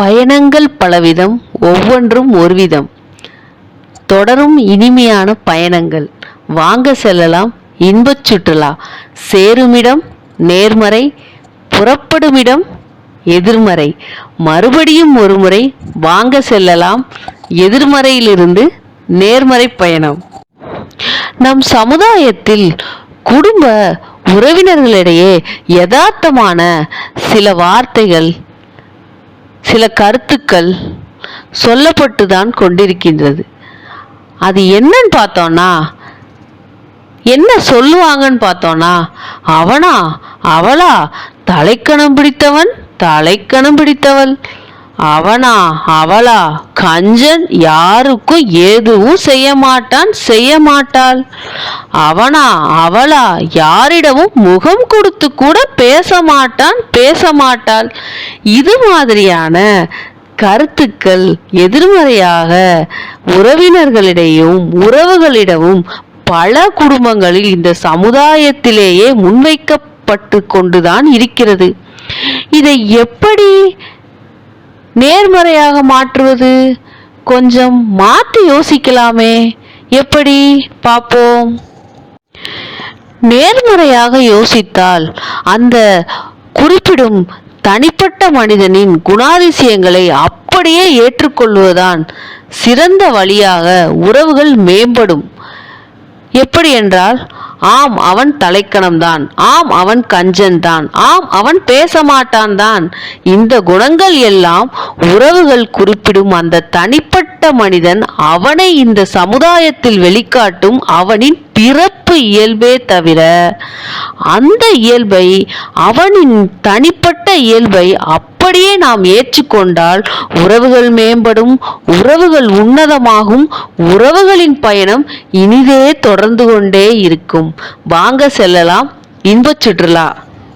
பயணங்கள் பலவிதம் ஒவ்வொன்றும் ஒரு விதம் தொடரும் இனிமையான பயணங்கள். வாங்க செல்லலாம் இன்பச் சுற்றுலா. சேருமிடம் நேர்மறை புறப்படுமிடம் எதிர்மறை. மறுபடியும் ஒருமுறை வாங்க செல்லலாம் எதிர்மறையிலிருந்து நேர்மறை பயணம். நம் சமுதாயத்தில் குடும்ப உறவினர்களிடையே யதார்த்தமான சில வார்த்தைகள் சில கருத்துக்கள் சொல்லப்பட்டு தான் கொண்டிருக்கின்றது. அது என்னன்னு பார்த்தோன்னா என்ன சொல்லுவாங்கன்னு பார்த்தோன்னா அவனா அவளா தலைக்கணம் பிடித்தவன் தலைக்கணம் பிடித்தவள். அவனா அவளா? கஞ்சன் யாருக்கும் எதுவும் செய்ய மாட்டான் செய்ய மாட்டாள் அவனா அவளா? யாரிடமும் முகம் கொடுத்து கூட பேச மாட்டான் பேச மாட்டாள் இது மாதிரியான கருத்துக்கள் எதிர்மறையாக உறவினர்களிடையும் உறவுகளிடமும் பல குடும்பங்களில் இந்த சமுதாயத்திலேயே முன்வைக்கப்பட்டு கொண்டுதான் இருக்கிறது. இதை எப்படி நேர்மறையாக மாற்றுவது கொஞ்சம் மாற்றி யோசிக்கலாமே. எப்படி? பார்ப்போம். நேர்மறையாக யோசித்தால் அந்த குறிப்பிடும் தனிப்பட்ட மனிதனின் குணாதிசயங்களை அப்படியே ஏற்றுக்கொள்வதுதான் சிறந்த வழியாக உறவுகள் மேம்படும். எப்படி என்றால் ஆம் அவன் தலைக்கணம்தான். ஆம் அவன் கஞ்சன்தான். ஆம் அவன் பேச மாட்டான் தான் இந்த குணங்கள் எல்லாம் உறவுகள் குறிப்பிடும் அந்த தனிப்பட்ட மனிதன் அவனை இந்த சமுதாயத்தில் வெளிக்காட்டும் அவனின் பிறப்பு இயல்பே தவிர அந்த இயல்பை அவனின் தனிப்பட்ட இயல்பை அப்படியே நாம் ஏற்றுக்கொண்டால் உறவுகள் மேம்படும் உறவுகள் உன்னதமாகும் உறவுகளின் பயணம் இனிதே தொடர்ந்து கொண்டே இருக்கும். வாங்க செல்லலாம். இன்பச் சுற்றுலா.